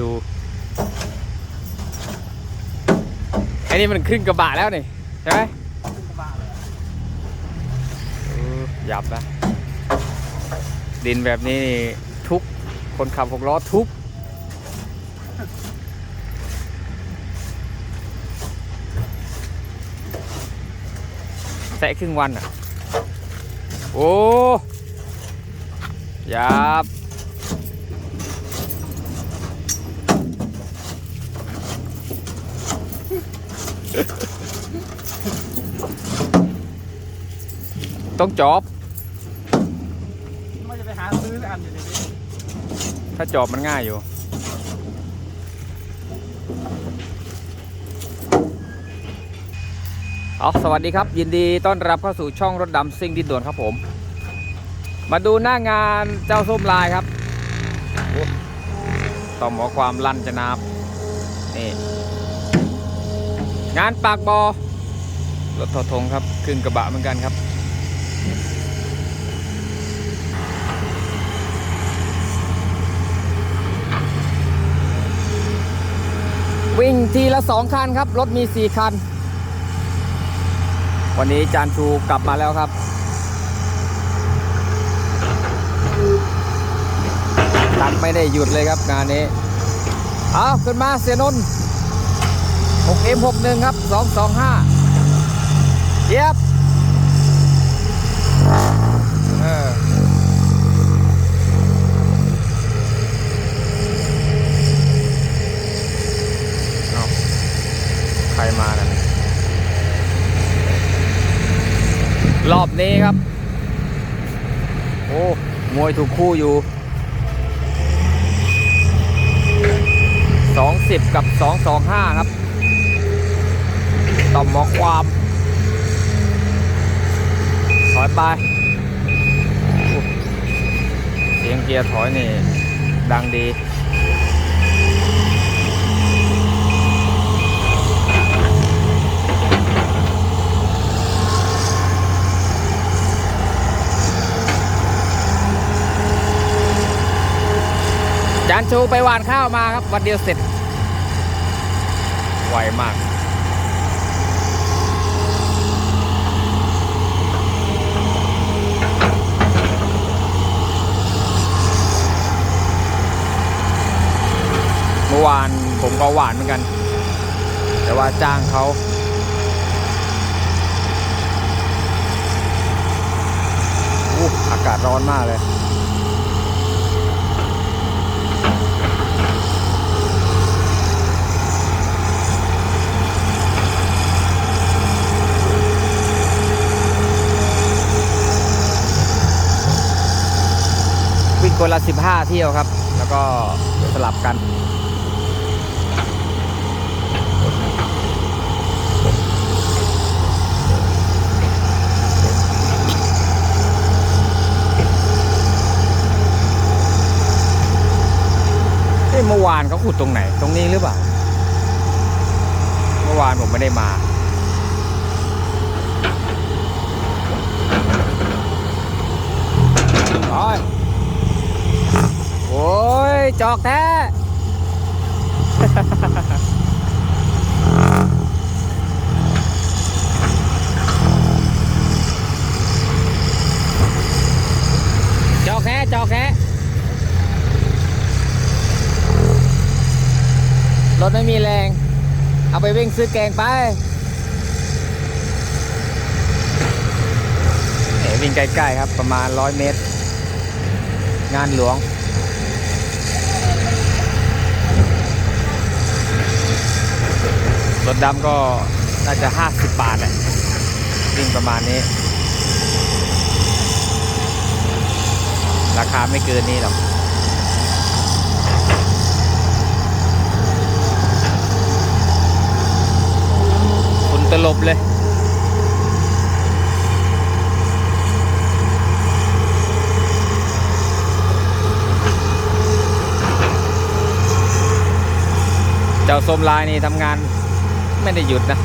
ดูไอ้นี่มันขึ้นกระบะแล้วนี่ ใช่ไหมหยับนะ ดินแบบนี้นี่ทุกคนขับหกล้อทุกแตะครึ่งวันอะ โอ้ยับ ต้องจอบไม่จะไปหาซื้ออันอยู่ในนี้ถ้าจอบมันง่ายอยู่ เอาสวัสดีครับ ยินดีต้อนรับเข้าสู่ช่องรถดำซิ่งดินด่วนครับผม มาดูหน้างานเจ้าส้มลายครับโอ้ต่อหมอความลั่นจะนับนี่ งานปากบอรถทอทงครับขึ้นกระบะเหมือนกันครับ วิ่งทีละสองคันครับ รถมีสี่คัน วันนี้จานชูกลับมาแล้วครับ ตัดไม่ได้หยุดเลยครับงานนี้ เอาขึ้นมาเสียนน 6M61 ครับ 225เยียบเออเอาใครมากันรอบ นี้ครับ โอ้มวยถูกคู่อยู่ 210 กับ 225 ครับ ต่อมหมอความถอยไปโอ้เสียงเกียร์ถอยนี่ ดังดีานชูไปหวานข้าวมาครับ วันเดียวเสร็จ ไวมากเมื่อวานผมก็หวานเหมือนกัน แต่ว่าจ้างเขาอู้อากาศร้อนมากเลย คนละ 15 เที่ยวครับ แล้วก็สลับกันเมื่อวานเขาขุดตรงไหน ตรงนี้หรือเปล่า เมื่อวานผมไม่ได้มา โอ้ย โอ้ย จอกแท้ จอกแท้จอกแท้รถไม่มีแรง เอาไปวิ่งซื้อแกงไปเอ๋วิ่งใกล้ๆครับประมาณ 100 เมตร งานหลวง รถดำก็น่าจะ 50 บาทแหละวิ่งประมาณนี้ ราคาไม่เกินนี้หรอกคุณตลบเลยเจ้าส้มลายนี่ทำงาน ไม่ได้หยุดนะ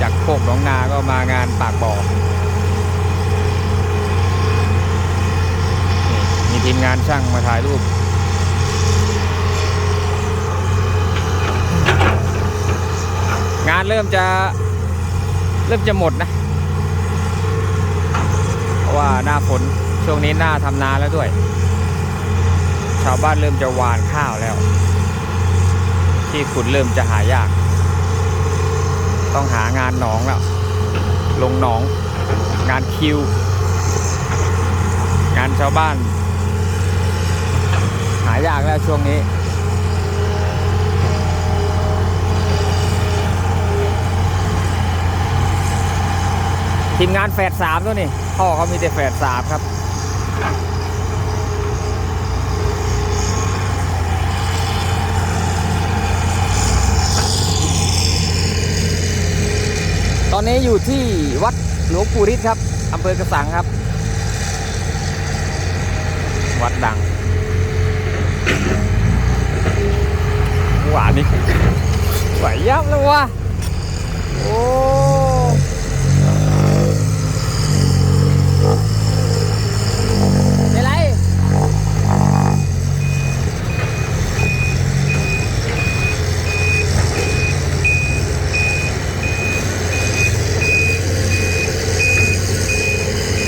จากโคกหนองนาก็มางานปากบ่อมีทีมงานช่างมาถ่ายรูปงานเริ่มจะเริ่มจะหมดนะ เพราะว่าหน้าฝนช่วงนี้หน้าทำนาแล้วด้วย ชาวบ้านเริ่มจะหวานข้าวแล้ว ที่ขุดเริ่มจะหายาก ต้องหางานหนองแล้ว ลงหนอง งานคิว งานชาวบ้าน หายากแล้วช่วงนี้ทีมงานแฝดสามตัวนี่พ่อเขามีแต่แฝดสามครับ อนนี้อยู่ที่วัดหลวงปู่ฤทธิ์ครับอำเภอกระสังครับ วัดดังหวานนี่ไหวยับแล้ววะโอ้เป็นไร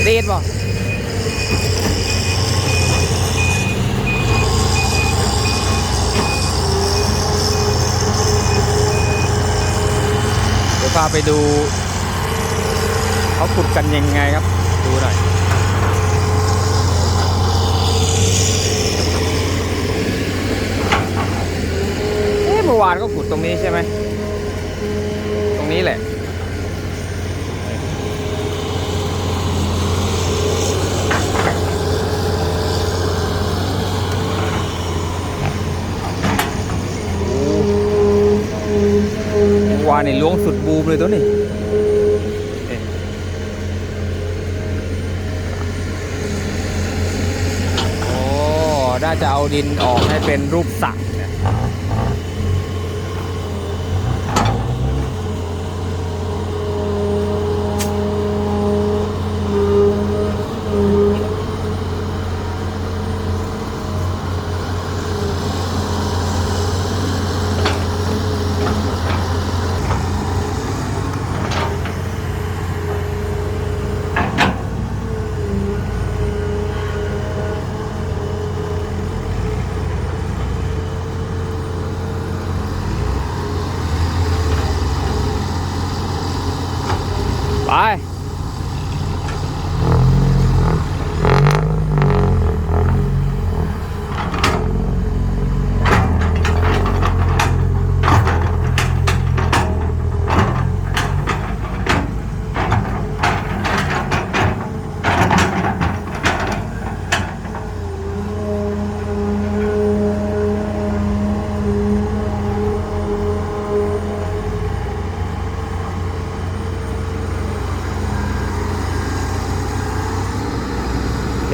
ดีดบ่ เดี๋ยวพาไปดูเขาขุดกันยังไงครับ ดูหน่อยเมื่อวานก็ขุดตรงนี้ใช่ไหม ตรงนี้แหละ เมื่อวา นนี่ล้วงสุดบูมเลยตัวนี้เอ๊ะโอ้น่าจะเอาดินออกให้เป็นรูปสัก เ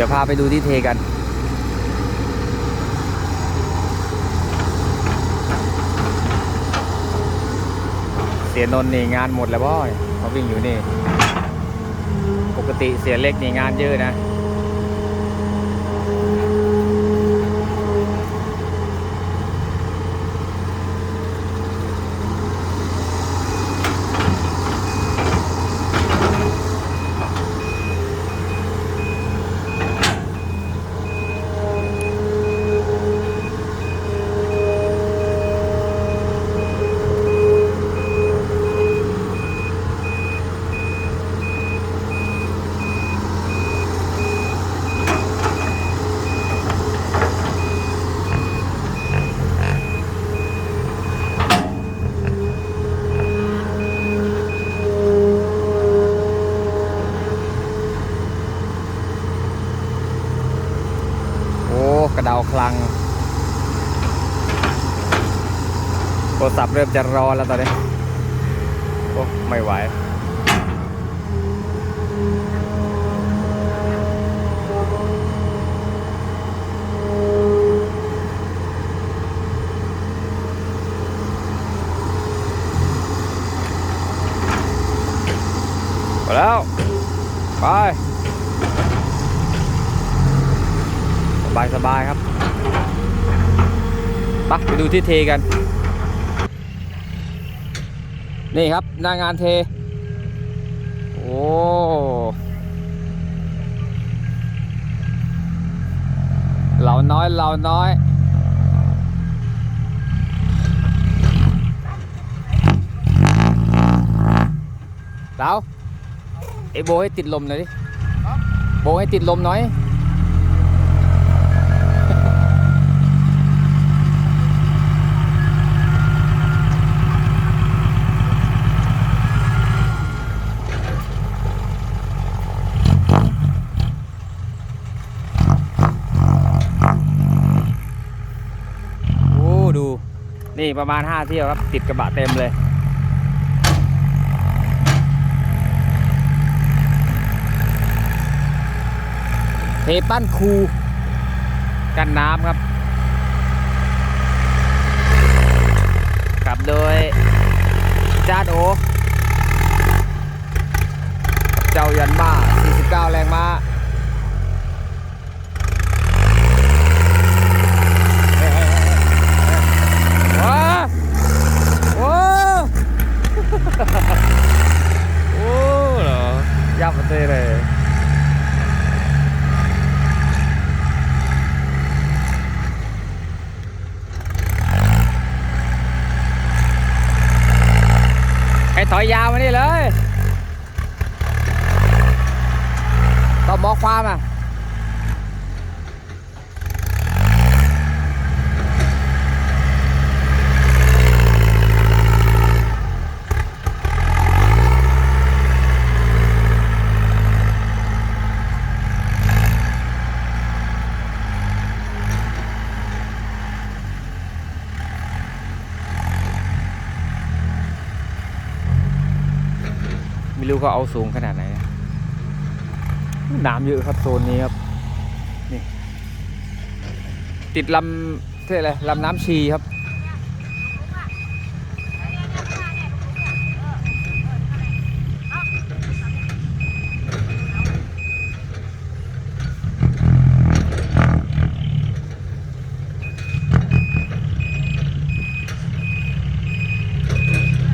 ดี๋ยวพาไปดูที่เทกัน เสียนนนี่งานหมดแล้วบ่อยเขาวิ่งอยู่นี่ ปกติเสียเล็กนี่งานเยอะนะ ศัพท์เริ่มจะร้อนแล้วตอนนี้ โอ้ไม่ไหวแล้ว ไป สบาย สบายครับ ไปไปดูที่เทกัน นี่ครับหน้างานเท โอ้ เหล่าน้อย เหล่าน้อยเราไอโบให้ติดลมหน่อยดิ โบให้ติดลมหน่อย โอ้ ดู นี่ประมาณ 5 เที่ยวครับติดกระบะเต็มเลย เทปั้นคูกันน้ำครับขับโดยจานโอเจ้ายันมา49 แรงม้าโอ้ โอ้เหรอยับมาเต้เลยให้ถอยยาวมานี่เลย ต้องบอกความอะ ไม่รู้เขาเอาสูงขนาดไหนน้ำเยอะครับโซนนี้ครับนี่ติดลำเท่อะไรลำน้ำชีครับ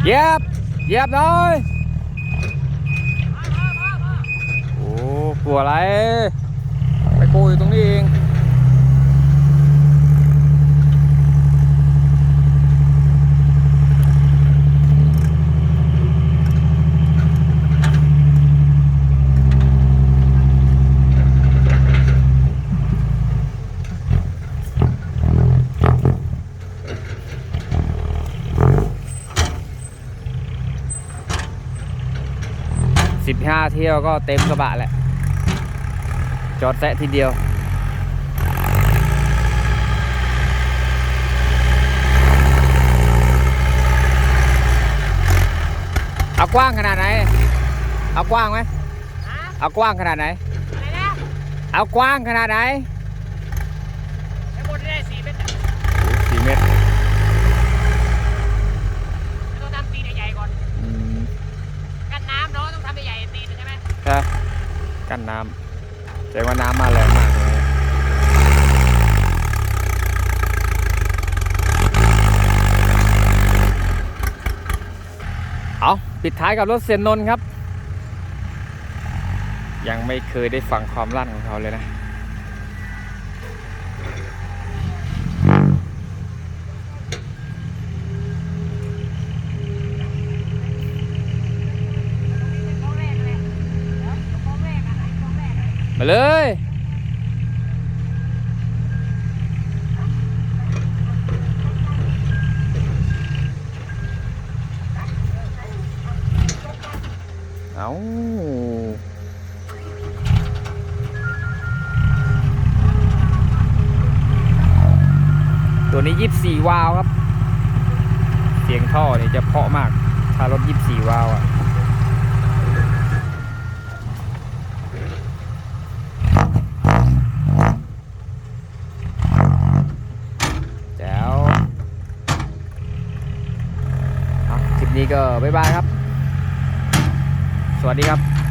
เย็บเย็บหน่อย โอ้ กลัวอะไร ไปโกยอยู่ตรงนี้เองสิบห้าเที่ยวก็เต็มกระบะแหละ จอดแซะทีเดียว เอากว้างขนาดไหน เอากว้างไหมเอากว้างขนาดไหนอะไรนะเอากว้างขนาดไหนไอ้บนได้สี่เมตรสี่เมตรต้องทำตีนใหญ่ๆก่อนอืมกันน้ำเนาะต้องทำใหญ่ๆตีนใช่ไหมใช่กันน้ำ แสดงว่าน้ำมาแรงมากเอาปิดท้ายกับรถเซียนนนครับ ยังไม่เคยได้ฟังความลั่นของเขาเลยนะ นี้ 24 วาล์วครับ เสียงท่อเนี่ยจะเพาะมาก ถ้ารถ 24 วาล์วอะแจ๋วเอาคลิปนี้ก็บ๊ายบายครับ สวัสดีครับ